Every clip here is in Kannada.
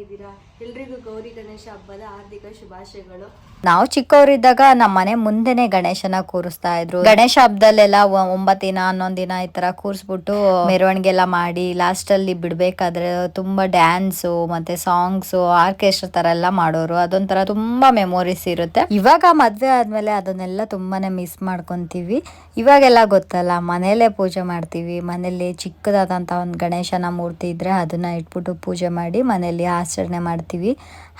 ಚೆನ್ನಾಗಿದ್ದೀರಾ ಎಲ್ರಿಗೂ ಗಣೇಶ ಹಬ್ಬದ ಹಾರ್ದಿಕ ಶುಭಾಶಯಗಳು. ನಾವು ಚಿಕ್ಕವರಿದ್ದಾಗ ನಮ್ಮ ಮನೆ ಮುಂದೆನೆ ಗಣೇಶನ ಕೂರಿಸ್ತಾ ಇದ್ರು. ಗಣೇಶ ಹಬ್ಬದಲ್ಲೆಲ್ಲ ಒಂಬತ್ತು ದಿನ, ಹನ್ನೊಂದ್ ದಿನ ಈ ತರ ಕೂರಿಸ್ಬಿಟ್ಟು ಮೆರವಣಿಗೆ ಎಲ್ಲ ಮಾಡಿ ಲಾಸ್ಟ್ ಅಲ್ಲಿ ಬಿಡ್ಬೇಕಾದ್ರೆ ತುಂಬಾ ಡ್ಯಾನ್ಸು ಮತ್ತೆ ಸಾಂಗ್ಸ್ ಆರ್ಕೆಸ್ಟ್ರಾ ತರ ಎಲ್ಲ ಮಾಡೋರು. ಅದೊಂಥರ ತುಂಬಾ ಮೆಮೊರೀಸ್ ಇರುತ್ತೆ. ಇವಾಗ ಮದ್ವೆ ಆದ್ಮೇಲೆ ಅದನ್ನೆಲ್ಲ ತುಂಬಾನೇ ಮಿಸ್ ಮಾಡ್ಕೊಂತೀವಿ. ಇವಾಗೆಲ್ಲ ಗೊತ್ತಲ್ಲ ಮನೇಲೆ ಪೂಜೆ ಮಾಡ್ತೀವಿ. ಮನೇಲಿ ಚಿಕ್ಕದಾದಂತ ಒಂದು ಗಣೇಶನ ಮೂರ್ತಿ ಇದ್ರೆ ಅದನ್ನ ಇಟ್ಬಿಟ್ಟು ಪೂಜೆ ಮಾಡಿ ಮನೇಲಿ ಆಚರಣೆ ಮಾಡ್ತೀವಿ.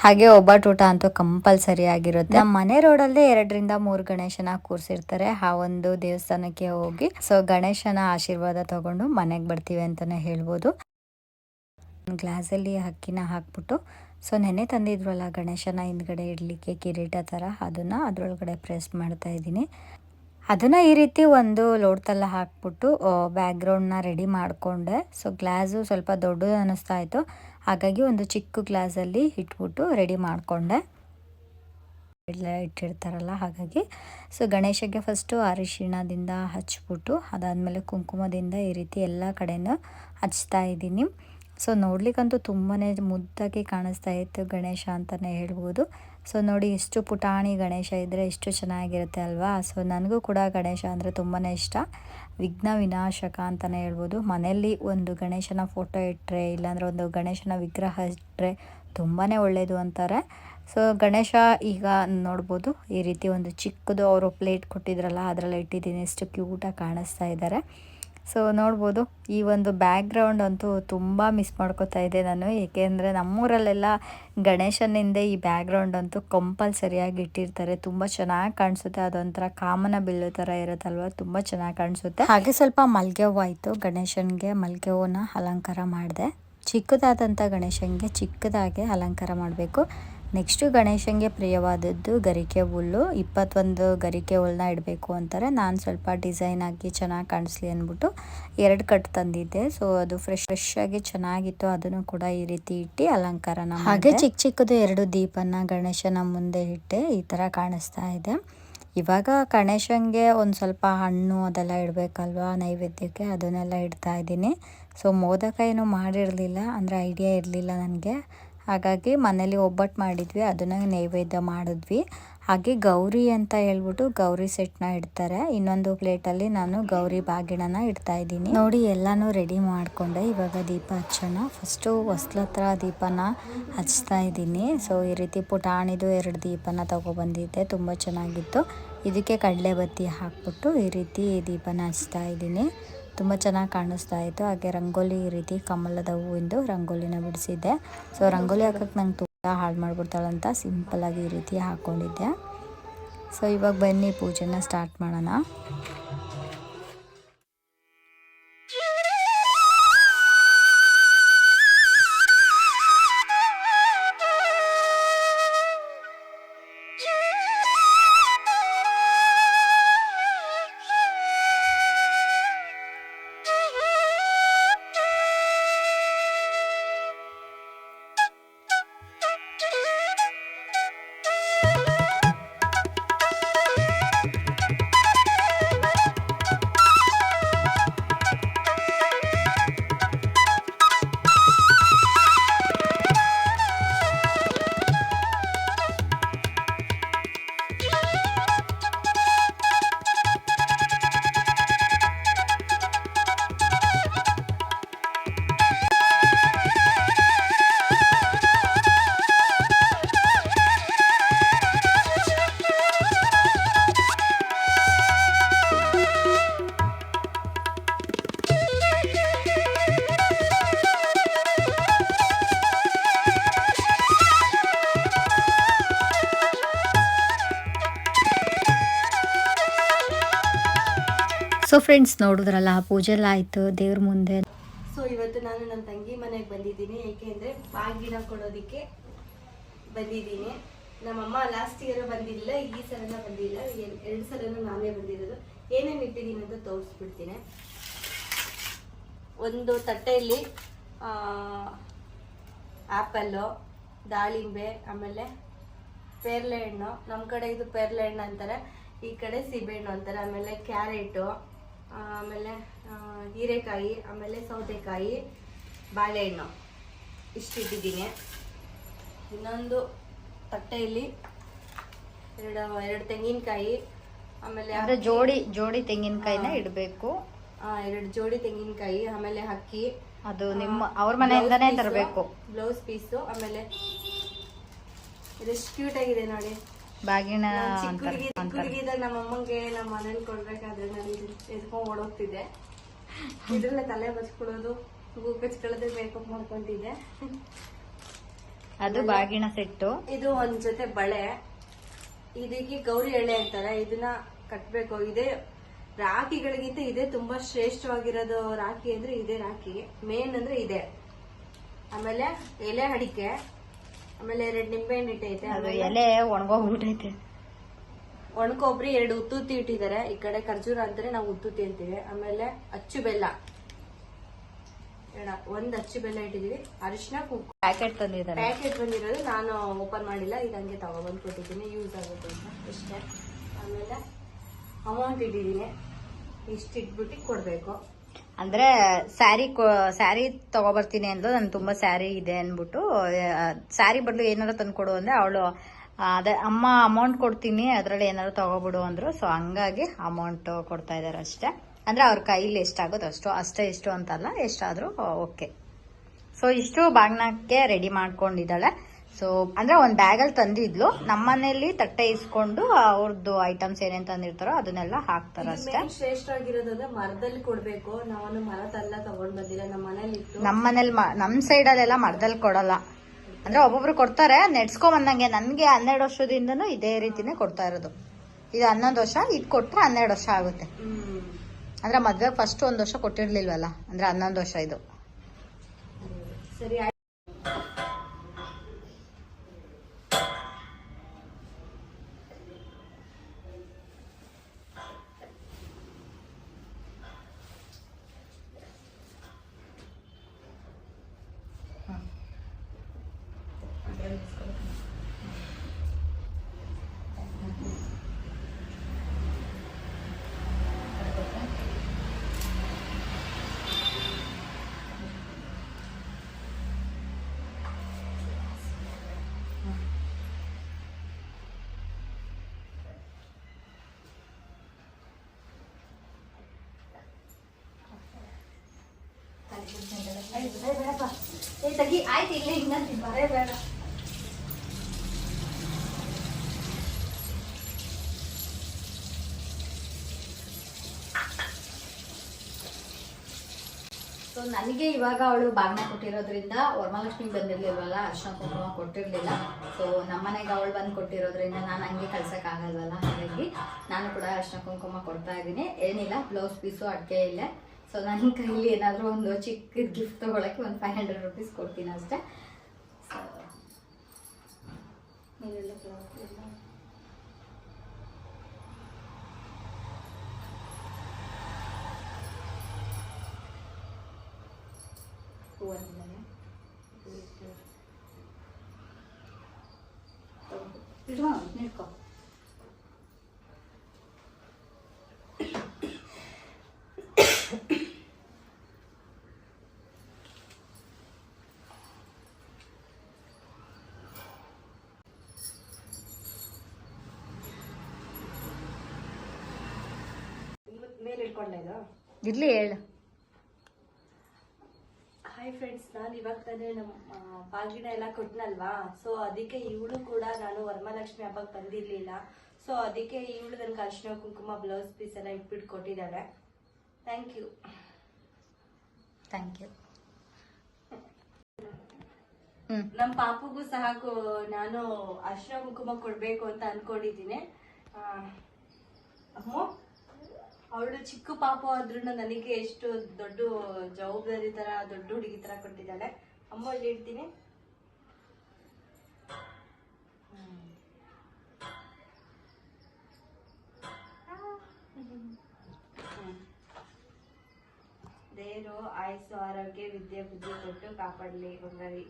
ಹಾಗೆ ಒಬ್ಬಟ್ಟೂಟ ಅಂತೂ ಕಂಪಲ್ಸರಿ ಆಗಿರುತ್ತೆ. ನಮ್ಮ ಮನೆ ರೋಡಲ್ಲೇ ಎರಡರಿಂದ ಮೂರು ಗಣೇಶನ ಕೂರಿಸಿರ್ತಾರೆ. ಆ ಒಂದು ದೇವಸ್ಥಾನಕ್ಕೆ ಹೋಗಿ. ಸೊ ಗಣೇಶನ ಆಶೀರ್ವಾದ ತಗೊಂಡು ಮನೆಗೆ ಬರ್ತೀವಿ ಅಂತಾನೆ ಹೇಳ್ಬೋದು. ಗ್ಲಾಸಲ್ಲಿ ಅಕ್ಕಿನ ಹಾಕ್ಬಿಟ್ಟು. ಸೊ ನೆನೆ ತಂದಿದ್ವಲ್ಲ ಗಣೇಶನ ಹಿಂದ್ಗಡೆ ಇಡ್ಲಿಕ್ಕೆ ಕಿರೀಟ ಥರ. ಅದನ್ನ ಅದರೊಳಗಡೆ ಪ್ರೆಸ್ ಮಾಡ್ತಾ ಇದ್ದೀನಿ. ಅದನ್ನ ಈ ರೀತಿ ಒಂದು ಲೋಟದಲ್ಲ ಹಾಕ್ಬಿಟ್ಟು ಬ್ಯಾಕ್ಗ್ರೌಂಡ್ನ ರೆಡಿ ಮಾಡಿಕೊಂಡೆ. ಸೊ ಗ್ಲಾಸು ಸ್ವಲ್ಪ ದೊಡ್ಡದು ಅನ್ನಿಸ್ತಾ ಇತ್ತು. ಹಾಗಾಗಿ ಒಂದು ಚಿಕ್ಕ ಗ್ಲಾಸಲ್ಲಿ ಇಟ್ಬಿಟ್ಟು ರೆಡಿ ಮಾಡಿಕೊಂಡೆ. ಇಟ್ಟಿರ್ತಾರಲ್ಲ, ಹಾಗಾಗಿ. ಸೊ ಗಣೇಶಗೆ ಫಸ್ಟು ಅರಿಶಿಣದಿಂದ ಹಚ್ಬಿಟ್ಟು, ಅದಾದಮೇಲೆ ಕುಂಕುಮದಿಂದ ಈ ರೀತಿ ಎಲ್ಲ ಕಡೆನೂ ಹಚ್ತಾ ಇದ್ದೀನಿ. ಸೊ ನೋಡ್ಲಿಕ್ಕಂತೂ ತುಂಬಾ ಮುದ್ದಾಗಿ ಕಾಣಿಸ್ತಾ ಇತ್ತು ಗಣೇಶ ಅಂತಲೇ ಹೇಳ್ಬೋದು. ಸೊ ನೋಡಿ ಎಷ್ಟು ಪುಟಾಣಿ ಗಣೇಶ ಇದ್ದರೆ ಎಷ್ಟು ಚೆನ್ನಾಗಿರುತ್ತೆ ಅಲ್ವಾ? ಸೊ ನನಗೂ ಕೂಡ ಗಣೇಶ ಅಂದರೆ ತುಂಬಾ ಇಷ್ಟ. ವಿಘ್ನ ವಿನಾಶಕ ಅಂತಲೇ ಹೇಳ್ಬೋದು. ಮನೆಯಲ್ಲಿ ಒಂದು ಗಣೇಶನ ಫೋಟೋ ಇಟ್ಟರೆ ಇಲ್ಲಾಂದರೆ ಒಂದು ಗಣೇಶನ ವಿಗ್ರಹ ಇಟ್ಟರೆ ತುಂಬಾ ಒಳ್ಳೆಯದು ಅಂತಾರೆ. ಸೊ ಗಣೇಶ ಈಗ ನೋಡ್ಬೋದು, ಈ ರೀತಿ ಒಂದು ಚಿಕ್ಕದು ಅವರು ಪ್ಲೇಟ್ ಕೊಟ್ಟಿದ್ರಲ್ಲ, ಅದರಲ್ಲಿ ಇಟ್ಟಿದ್ದೀನಿ. ಎಷ್ಟು ಕ್ಯೂಟಾಗಿ ಕಾಣಿಸ್ತಾ ಇದ್ದಾರೆ. ಸೊ ನೋಡ್ಬೋದು, ಈ ಒಂದು ಬ್ಯಾಕ್ಗ್ರೌಂಡ್ ಅಂತೂ ತುಂಬ ಮಿಸ್ ಮಾಡ್ಕೋತಾ ಇದ್ದೆ ನಾನು. ಏಕೆಂದರೆ ನಮ್ಮೂರಲ್ಲೆಲ್ಲ ಗಣೇಶನಿಂದ ಈ ಬ್ಯಾಕ್ಗ್ರೌಂಡ್ ಅಂತೂ ಕಂಪಲ್ಸರಿಯಾಗಿ ಇಟ್ಟಿರ್ತಾರೆ. ತುಂಬ ಚೆನ್ನಾಗಿ ಕಾಣಿಸುತ್ತೆ, ಅದೊಂಥರ ಕಾಮನ ಬಿಲ್ಲು ಥರ ಇರುತ್ತಲ್ವ? ತುಂಬ ಚೆನ್ನಾಗಿ ಕಾಣಿಸುತ್ತೆ. ಹಾಗೆ ಸ್ವಲ್ಪ ಮಲ್ಗೆ ಹೂವು ಆಯಿತು. ಗಣೇಶನಿಗೆ ಮಲ್ಗೆ ಹೂವನ್ನ ಅಲಂಕಾರ ಮಾಡಿದೆ. ಚಿಕ್ಕದಾದಂಥ ಗಣೇಶನಿಗೆ ಚಿಕ್ಕದಾಗಿ ಅಲಂಕಾರ ಮಾಡಬೇಕು. ನೆಕ್ಸ್ಟು ಗಣೇಶನಿಗೆ ಪ್ರಿಯವಾದದ್ದು ಗರಿಕೆ ಹುಲ್ಲು. ಇಪ್ಪತ್ತೊಂದು ಗರಿಕೆ ಹುಲ್ಲನ್ನ ಇಡಬೇಕು ಅಂತಾರೆ. ನಾನು ಸ್ವಲ್ಪ ಡಿಸೈನ್ ಆಗಿ ಚೆನ್ನಾಗಿ ಕಾಣಿಸ್ಲಿ ಅಂದ್ಬಿಟ್ಟು ಎರಡು ಕಟ್ ತಂದಿದ್ದೆ. ಸೊ ಅದು ಫ್ರೆಶ್ ಫ್ರೆಶ್ ಆಗಿ ಚೆನ್ನಾಗಿತ್ತು. ಅದನ್ನು ಕೂಡ ಈ ರೀತಿ ಇಟ್ಟು ಅಲಂಕಾರನ ಹಾಗೆ ಚಿಕ್ಕ ಚಿಕ್ಕದು ಎರಡು ದೀಪನ ಗಣೇಶನ ಮುಂದೆ ಇಟ್ಟೆ. ಈ ಥರ ಕಾಣಿಸ್ತಾ ಇದೆ. ಇವಾಗ ಗಣೇಶನಿಗೆ ಒಂದು ಸ್ವಲ್ಪ ಹಣ್ಣು ಅದೆಲ್ಲ ಇಡಬೇಕಲ್ವಾ ನೈವೇದ್ಯಕ್ಕೆ? ಅದನ್ನೆಲ್ಲ ಇಡ್ತಾ ಇದ್ದೀನಿ. ಸೊ ಮೋದಕ ಏನು ಮಾಡಿರಲಿಲ್ಲ. ಅಂದರೆ ಐಡಿಯಾ ಇರಲಿಲ್ಲ ನನಗೆ. ಹಾಗಾಗಿ ಮನೇಲಿ ಒಬ್ಬಟ್ಟು ಮಾಡಿದ್ವಿ, ಅದನ್ನು ನೈವೇದ್ಯ ಮಾಡಿದ್ವಿ. ಹಾಗೆ ಗೌರಿ ಅಂತ ಹೇಳ್ಬಿಟ್ಟು ಗೌರಿ ಸೆಟ್ನ ಇಡ್ತಾರೆ. ಇನ್ನೊಂದು ಪ್ಲೇಟಲ್ಲಿ ನಾನು ಗೌರಿ ಬಾಗಿಣನ ಇಡ್ತಾ ಇದ್ದೀನಿ. ನೋಡಿ, ಎಲ್ಲಾನು ರೆಡಿ ಮಾಡಿಕೊಂಡೆ. ಇವಾಗ ದೀಪ ಹಚ್ಚೋಣ. ಫಸ್ಟು ಹೊಸ್ಲತ್ರ ದೀಪನ ಹಚ್ತಾ ಇದ್ದೀನಿ. ಸೊ, ಈ ರೀತಿ ಪುಟಾಣಿದು ಎರಡು ದೀಪನ ತಗೊಬಂದಿದ್ದೆ. ತುಂಬ ಚೆನ್ನಾಗಿತ್ತು. ಇದಕ್ಕೆ ಕಡಲೆ ಬತ್ತಿ ಹಾಕ್ಬಿಟ್ಟು ಈ ರೀತಿ ದೀಪನ ಹಚ್ತಾ ಇದ್ದೀನಿ. ತುಂಬ ಚೆನ್ನಾಗಿ ಕಾಣಿಸ್ತಾ ಇತ್ತು. ಹಾಗೆ ರಂಗೋಲಿ ಈ ರೀತಿ ಕಮಲದ ಹೂವಿಂದು ರಂಗೋಲಿನ ಬಿಡಿಸಿದ್ದೆ. ಸೊ ರಂಗೋಲಿ ಹಾಕಕ್ಕೆ ನಂಗೆ ತುಂಬ ಹಾಳು ಸಿಂಪಲ್ ಸಿಂಪಲ್ಲಾಗಿ ಈ ರೀತಿ ಹಾಕ್ಕೊಂಡಿದ್ದೆ ಸೊ ಇವಾಗ ಬನ್ನಿ, ಪೂಜೆನ ಸ್ಟಾರ್ಟ್ ಮಾಡೋಣ. ಸೊ ಫ್ರೆಂಡ್ಸ್ ನೋಡಿದ್ರಲ್ಲ ಪೂಜೆ ಎಲ್ಲ ಆಯಿತು, ದೇವ್ರ ಮುಂದೆ. ಸೊ ಇವತ್ತು ನಾನು ನನ್ನ ತಂಗಿ ಮನೆಗೆ ಬಂದಿದ್ದೀನಿ. ಏಕೆಂದರೆ ಬಾಗಿನ ಕೊಡೋದಕ್ಕೆ ಬಂದಿದ್ದೀನಿ. ನಮ್ಮಮ್ಮ ಲಾಸ್ಟ್ ಇಯರ್ ಬಂದಿಲ್ಲ, ಈ ಸಲನ ಬಂದಿಲ್ಲ. ಎರ್- ಎರಡು ಸಲನೂ ನಾನೇ ಬಂದಿರೋದು. ಏನೇನು ಇಟ್ಟಿದ್ದೀನಿ ಅಂತ ತೋರಿಸ್ಬಿಡ್ತೀನಿ. ಒಂದು ತಟ್ಟೆಯಲ್ಲಿ ಆ್ಯಪಲ್ಲು ದಾಳಿಂಬೆ, ಆಮೇಲೆ ಪೇರ್ಲೆ ಹಣ್ಣು. ನಮ್ಮ ಕಡೆ ಇದು ಪೇರ್ಲೆ ಹಣ್ಣು ಅಂತಾರೆ, ಈ ಕಡೆ ಸೀಬೆಹಣ್ಣು ಅಂತಾರೆ, ಆಮೇಲೆ ಕ್ಯಾರೆಟು. ಆಮೇಲೆ ಹೀರೆಕಾಯಿ ಆಮೇಲೆ ಸೌತೆಕಾಯಿ ಬಾಳೆಹಣ್ಣು. ಇಷ್ಟಿಟ್ಟಿದ್ದೀನಿ. ಇನ್ನೊಂದು ತಟ್ಟೆಯಲ್ಲಿ ಎರಡು ಎರಡು ತೆಂಗಿನಕಾಯಿ ಆಮೇಲೆ ಅದರ ಜೋಡಿ ಜೋಡಿ ತೆಂಗಿನಕಾಯಿನ ಇಡಬೇಕು. ಎರಡು ಜೋಡಿ ತೆಂಗಿನಕಾಯಿ ಆಮೇಲೆ ಅಕ್ಕಿ. ಅದು ನಿಮ್ಮ ಅವ್ರ ಮನೆಯಿಂದನೇ ತರಬೇಕು. ಬ್ಲೌಸ್ ಪೀಸು ಆಮೇಲೆ ಇದೆಷ್ಟು ಕ್ಯೂಟ್ ಆಗಿದೆ ನೋಡಿ. ಬಾಗಿನ ಚಿಕ್ಕ ನಮ್ಮ ಅಮ್ಮಂಗೆ ನಮ್ಮ ಮನೇಲಿ ಕೊಡ್ಬೇಕಾದ್ರೆ ನಾನು ಎದ್ಕೊಂಡ್ ಓಡೋಗ್ತಿದ್ದೆ. ಇದ್ರಲ್ಲೇ ತಲೆ ಬಚ್ಕೊಳ್ಳೋದು ಹೂ ಕಚ್ಕೊಳ್ಳೋದು ಮೇಕಪ್ ಮಾಡ್ಕೊಂತಿದ್ದೆ. ಅದು ಬಾಗಿನ ಸೆಟ್ಟು. ಇದು ಒಂದ್ ಜೊತೆ ಬಳೆ. ಇದಕ್ಕೆ ಗೌರಿ ಎಳೆ ಅಂತಾರೆ ಇದನ್ನ ಕಟ್ಬೇಕು. ಇದೆ ರಾಖಿಗಳಿಗಿಂತ ಇದೇ ತುಂಬಾ ಶ್ರೇಷ್ಠವಾಗಿರೋದು ರಾಖಿ ಅಂದ್ರೆ ಇದೇ ರಾಖಿ. ಮೇನ್ ಅಂದ್ರೆ ಇದೆ. ಆಮೇಲೆ ಎಲೆ ಅಡಿಕೆ. ಆಮೇಲೆ ಎರಡ್ ನಿಂಬೆ ಹಣ್ಣು ಇಟ್ಟೈತೆ ಅದು ಒಣಗೋ ಎಲೆ ಒಣಗೋಗ್ಬಿಟ್ಟೈತೆ. ಒಣಕೊಬ್ರಿ ಎರಡು ಉತ್ತುತ್ತಿ ಇಟ್ಟಿದ್ದಾರೆ. ಈ ಕಡೆ ಖರ್ಜೂರ ಅಂತಾರೆ ನಾವು ಉತ್ತುತ್ತಿ ಅಂತೀವಿ. ಆಮೇಲೆ ಅಚ್ಚು ಬೆಲ್ಲ. ಒಂದ್ ಅಚ್ಚು ಬೆಲ್ಲ ಇಟ್ಟಿದೀವಿ. ಅರಿಶಿನ ಕುಕ್ಕು ಪ್ಯಾಕೆಟ್ ತಂದಿದ್ದಾರೆ. ಪ್ಯಾಕೆಟ್ ಬಂದಿರೋದು. ನಾನು ಓಪನ್ ಮಾಡಿಲ್ಲ. ಇದು ಹಂಗೆ ತಗೊಬಂದು ಕೊಟ್ಟಿದ್ದೀನಿ ಯೂಸ್ ಆಗುತ್ತೆ ಅಂತ. ಇಷ್ಟೇ ಆಮೇಲೆ ಅಮೌಂಟ್ ಇಟ್ಟಿದ್ದೀನಿ. ಇಷ್ಟು ಇಟ್ಬಿಟ್ಟು ಕೊಡ್ಬೇಕು. ಅಂದ್ರೆ ಸ್ಯಾರಿ ಸ್ಯಾರಿ ತಗೊಬರ್ತೀನಿ ಅಂದ್ಲು. ನನ್ ತುಂಬಾ ಸ್ಯಾರಿ ಇದೆ ಅಂದ್ಬಿಟ್ಟು ಸ್ಯಾರಿ ಬದಲು ಏನಾರು ತಂದುಕೊಡು ಅಂದ್ರೆ ಅವಳು ಅದೇ ಅಮ್ಮ ಅಮೌಂಟ್ ಕೊಡ್ತೀನಿ, ಅದ್ರಲ್ಲಿ ಏನಾದ್ರು ತಗೋಬಿಡು ಅಂದ್ರು. ಸೊ ಹಂಗಾಗಿ ಅಮೌಂಟ್ ಕೊಡ್ತಾ ಇದಾರೆ ಅಷ್ಟೇ. ಅಂದ್ರೆ ಅವ್ರ ಕೈಲಿ ಎಷ್ಟಾಗುತ್ತೆ ಅಷ್ಟು, ಅಷ್ಟೇ ಇಷ್ಟು ಅಂತಲ್ಲ, ಎಷ್ಟಾದರೂ ಓಕೆ. ಸೊ ಇಷ್ಟು ಬಾಗ್ನಕ್ಕೆ ರೆಡಿ ಮಾಡ್ಕೊಂಡಿದ್ದಾಳೆ. ಸೊ ಅಂದ್ರೆ ಒಂದ್ ಬ್ಯಾಗಲ್ಲಿ ತಂದಿದ್ಲು. ನಮ್ಮನೇಲಿ ತಟ್ಟೆ ಇಸ್ಕೊಂಡು ಅವ್ರದ್ದು ಐಟಮ್ಸ್ ಏನೇನ್ ತಂದಿರ್ತಾರೋ ಅದನ್ನೆಲ್ಲ ಹಾಕ್ತಾರ ಅಷ್ಟೇ. ಶ್ರೇಷ್ಠ ಅಂದ್ರೆ ಮರದಲ್ಲಿ ಕೊಡ್ಬೇಕು. ನಾವನ್ನು ಮರ ತಲ್ಲ ತಗೊಂಡ್ ಬಂದಿಲ್ಲ ನಮ್ಮ ಮನೇಲಿ ನಮ್ಮ ಮನೇಲಿ ನಮ್ ಸೈಡಲ್ಲೆಲ್ಲ ಮರದಲ್ಲಿ ಕೊಡಲ್ಲ. ಅಂದ್ರೆ ಒಬ್ಬೊಬ್ರು ಕೊಡ್ತಾರೆ ನೆಡ್ಸ್ಕೊಂಡ್ ಬಂದಂಗೆ. ನನ್ಗೆ ಹನ್ನೆರಡು ವರ್ಷದಿಂದನೂ ಇದೇ ರೀತಿನೇ ಕೊಡ್ತಾ ಇರೋದು. ಇದು ಹನ್ನೊಂದು ವರ್ಷ ಇದು ಕೊಟ್ರೆ ಹನ್ನೆರಡು ವರ್ಷ ಆಗುತ್ತೆ. ಅಂದ್ರೆ ಮದ್ವೆ ಫಸ್ಟ್ ಒಂದ್ ವರ್ಷ ಕೊಟ್ಟಿರ್ಲಿಲ್ವಲ್ಲ? ಅಂದ್ರೆ ಹನ್ನೊಂದು ವರ್ಷ ಇದು. ಸರಿ ಆಯ್ತು ಸೊ ನನಗೆ ಇವಾಗ ಅವಳು ಬಾಗ್ನ ಕೊಟ್ಟಿರೋದ್ರಿಂದ ವರಮಹಾಲಕ್ಷ್ಮಿ ಬಂದಿರ್ಲಿಲ್ವಲ್ಲ ಅರ್ಶನ ಕುಂಕುಮ ಕೊಟ್ಟಿರ್ಲಿಲ್ಲ. ಸೊ ನಮ್ಮನೆಗೆ ಅವಳು ಬಂದು ಕೊಟ್ಟಿರೋದ್ರಿಂದ ನಾನು ಹಂಗೆ ಕಳ್ಸಕ್ ಆಗಲ್ವಲ್ಲ? ಹಾಗಾಗಿ ನಾನು ಕೂಡ ಅರ್ಶನ ಕುಂಕುಮ ಕೊಡ್ತಾ ಇದ್ದೀನಿ. ಏನಿಲ್ಲ ಬ್ಲೌಸ್ ಪೀಸು ಅಡ್ಗೆ ಇಲ್ಲ. ಸೊ ನನ್ನ ಕೈಲಿ ಏನಾದರೂ ಒಂದು ಚಿಕ್ಕ ಗಿಫ್ಟ್ ತಗೊಳಕ್ಕೆ ಒಂದು ಫೈವ್ ಹಂಡ್ರೆಡ್ ರುಪೀಸ್ ಕೊಡ್ತೀನಿ ಅಷ್ಟೇ. ಸೊ ನೀವೆಲ್ಲ flower ಎಲ್ಲ ಹೂವನ್ನೆಲ್ಲ ಇಟ್ಟು ಇಟ್ಕೊ ಇದು? ಇರ್ಲಿ ಹೇಳು. ಹಾಯ್ ಫ್ರೆಂಡ್ಸ್ ನಾನು ಇವಾಗ ತಾನೇ ನಮ್ಮ ಬಾಗಿನ ಎಲ್ಲ ಕೊಟ್ಟನಲ್ವಾ ಸೊ ಅದಕ್ಕೆ ಇವಳು ಕೂಡ ನಾನು ವರಮಹಾಲಕ್ಷ್ಮಿ ಹಬ್ಬಕ್ಕೆ ಬಂದಿರ್ಲಿಲ್ಲ. ಸೊ ಅದಕ್ಕೆ ಇವಳು ನನ್ಗೆ ಅರಿಶಿನ ಕುಂಕುಮ ಬ್ಲೌಸ್ ಪೀಸ್ ಎಲ್ಲ ಇಟ್ಬಿಟ್ಟು ಕೊಟ್ಟಿದ್ದಾಳೆ ಥ್ಯಾಂಕ್ ಯು ಥ್ಯಾಂಕ್ ಯು ನಮ್ಮ ಪಾಪುಗೂ ಸಹ ನಾನು ಅರಿಶಿನ ಕುಂಕುಮ ಕೊಡ್ಬೇಕು ಅಂತ ಅನ್ಕೊಂಡಿದ್ದೀನಿ. ಅಮ್ಮ? ಅವಳು ಚಿಕ್ಕ ಪಾಪ ಆದ್ರೂ ನನಗೆ ಎಷ್ಟು ದೊಡ್ಡ ಜವಾಬ್ದಾರಿ ತರ, ದೊಡ್ಡ ಹುಡುಗಿ ತರ ಕೊಟ್ಟಿದ್ದಾಳೆ. ಅಮ್ಮ ಇಲ್ಲಿ ಇಡ್ತೀನಿ ದೇವರು ಆಯಸ್ಸು, ಆರೋಗ್ಯ, ವಿದ್ಯೆ, ಬುದ್ಧಿ ಕೊಟ್ಟು ಕಾಪಾಡಲಿ ಬಂಗಾರಿ.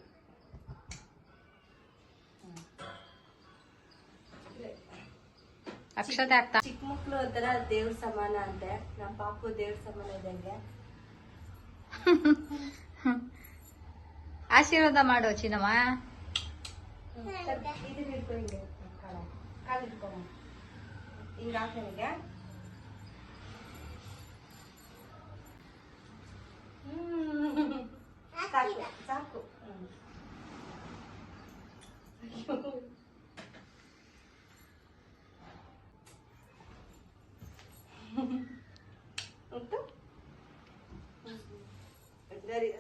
ಅಕ್ಷತೆ ಆಗ್ತಾ ಮಕ್ಳು ಒಂಥರ ದೇವ್ರ ಸಮಾನ ಅಂತೆ. ನಮ್ಮ ಪಾಪು ದೇವ್ರ ಸಮಾನ ಇದ್ದಂಗೆ. ಆಶೀರ್ವಾದ ಮಾಡೋ ಚಿನ್ನಮ್ಮ. ಇದನ್ನ ಹಿಡ್ಕೊ ಹಿಂಗೆ ಕಾಲ ಕಾಲು ಹಿಡ್ಕೊ ಹಿಂಗೆ ಹಾಕನಿಗೆ ಸಾಕು ಸಾಕು. Very